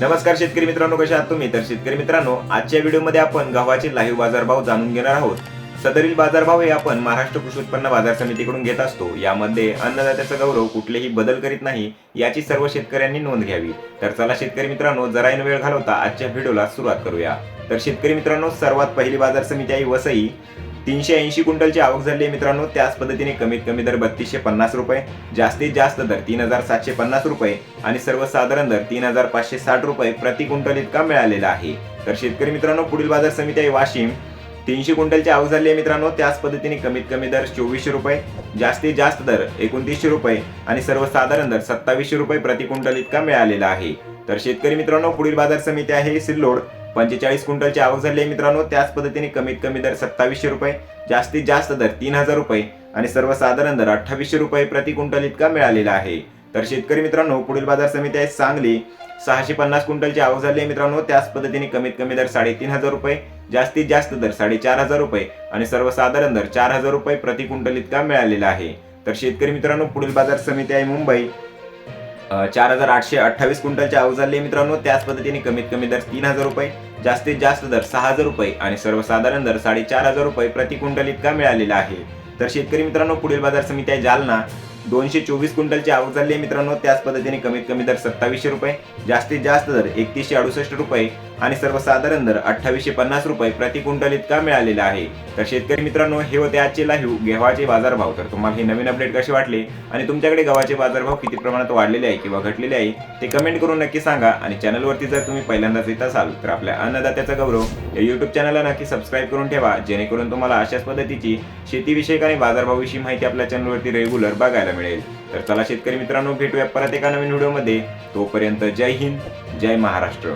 नमस्कार शेतकरी मित्रांनो कशा आहात तुम्ही? तर शेतकरी मित्रांनो आजच्या व्हिडिओमध्ये आपण गव्हाचे लाईव्ह बाजारभाव जाणून घेणार आहोत. सदरील बाजारभाव हे आपण महाराष्ट्र कृषी उत्पन्न बाजार समितीकडून घेत असतो. यामध्ये अन्नदात्याचा गौरव कुठलेही बदल करीत नाही याची सर्व शेतकऱ्यांनी नोंद घ्यावी. तर चला शेतकरी मित्रांनो जराईन वेळ घालवता आजच्या व्हिडिओला सुरुवात करूया. तर शेतकरी मित्रांनो सर्वात पहिली बाजार समिती आहे वसई. तीनशे ऐंशी क्विंटलची आवक झाली आहे मित्रांनो. त्याच पद्धतीने कमीत कमी दर बत्तीसशे पन्नास रुपये जास्तीत जास्त दर तीन हजार सातशे पन्नास रुपये आणि सर्वसाधारण दर तीन हजार पाचशे साठ रुपये प्रति क्विंटल इतका मिळालेला आहे. तर शेतकरी मित्रांनो पुढील बाजार समिती आहे वाशिम. तीनशे क्विंटलची आवक झाली आहे मित्रांनो. त्याच पद्धतीने कमीत कमी दर चोवीसशे रुपये जास्तीत जास्त दर एकोणतीसशे रुपये आणि सर्वसाधारण दर सत्तावीसशे रुपये प्रति क्विंटल इतका मिळालेला आहे. तर शेतकरी मित्रांनो पुढील बाजार समिती आहे सिल्लोड. पंचेचाळीस क्विंटलची आवक झाली आहे मित्रांनो. त्याच पद्धतीने कमीत कमी दर सत्तावीसशे रुपये जास्तीत जास्त दर तीन हजार रुपये आणि सर्वसाधारण दर अठ्ठावीसशे रुपये प्रति क्विंटल इतका मिळालेला आहे. तर शेतकरी मित्रांनो पुढील बाजार समिती आहे सांगली. सहाशे पन्नास क्विंटलची आवक झाली आहे मित्रांनो. त्याच पद्धतीने कमीत कमी दर साडेतीन हजार रुपये जास्तीत जास्त दर साडेचार हजार रुपये आणि सर्वसाधारण दर चार हजार रुपये प्रति क्विंटल इतका मिळालेला आहे. तर शेतकरी मित्रांनो पुढील बाजार समिती आहे मुंबई. चार हजार आठशे अठ्ठावीस क्विंटलचे अवजारले मित्रांनो. त्याच पद्धतीने कमीत कमी दर तीन हजार रुपये जास्तीत जास्त दर सहा हजार रुपये आणि सर्वसाधारण दर साडेचार हजार रुपये प्रति क्विंटल इतका मिळालेला आहे. तर शेतकरी मित्रांनो पुढील बाजार समिती आहे जालना. दोनशे चोवीस क्विंटलची आवक झाली आहे मित्रांनो. त्याच पद्धतीने कमीत कमी दर सत्तावीसशे रुपये जास्तीत जास्त दर एकतीसशे अडुसष्ट रुपये आणि सर्वसाधारण दर अठ्ठावीसशे पन्नास रुपये प्रति क्विंटल इतका मिळालेला आहे. तर शेतकरी मित्रांनो हे होते आजचे लाईव्ह गव्हाचे बाजारभाव. तर तुम्हाला हे नवीन अपडेट कसे वाटले आणि तुमच्याकडे गव्हाचे बाजारभाव किती प्रमाणात वाढलेले आहे किंवा घटलेले आहे ते कमेंट करून नक्की सांगा आणि चॅनलवरती जर तुम्ही पहिल्यांदाच येत असाल तर आपल्या अन्नदात्याचा गौरव या युट्यूब चॅनलला नक्की सबस्क्राईब करून ठेवा जेणेकरून तुम्हाला अशाच पद्धतीची शेतीविषयक आणि बाजारभावाविषयी माहिती आपल्या चॅनलवरती रेग्युलर बघायला मिळेल. तर चला शेतकरी मित्रांनो भेटूया परत एका नवीन व्हिडिओमध्ये. तोपर्यंत जय हिंद जय महाराष्ट्र.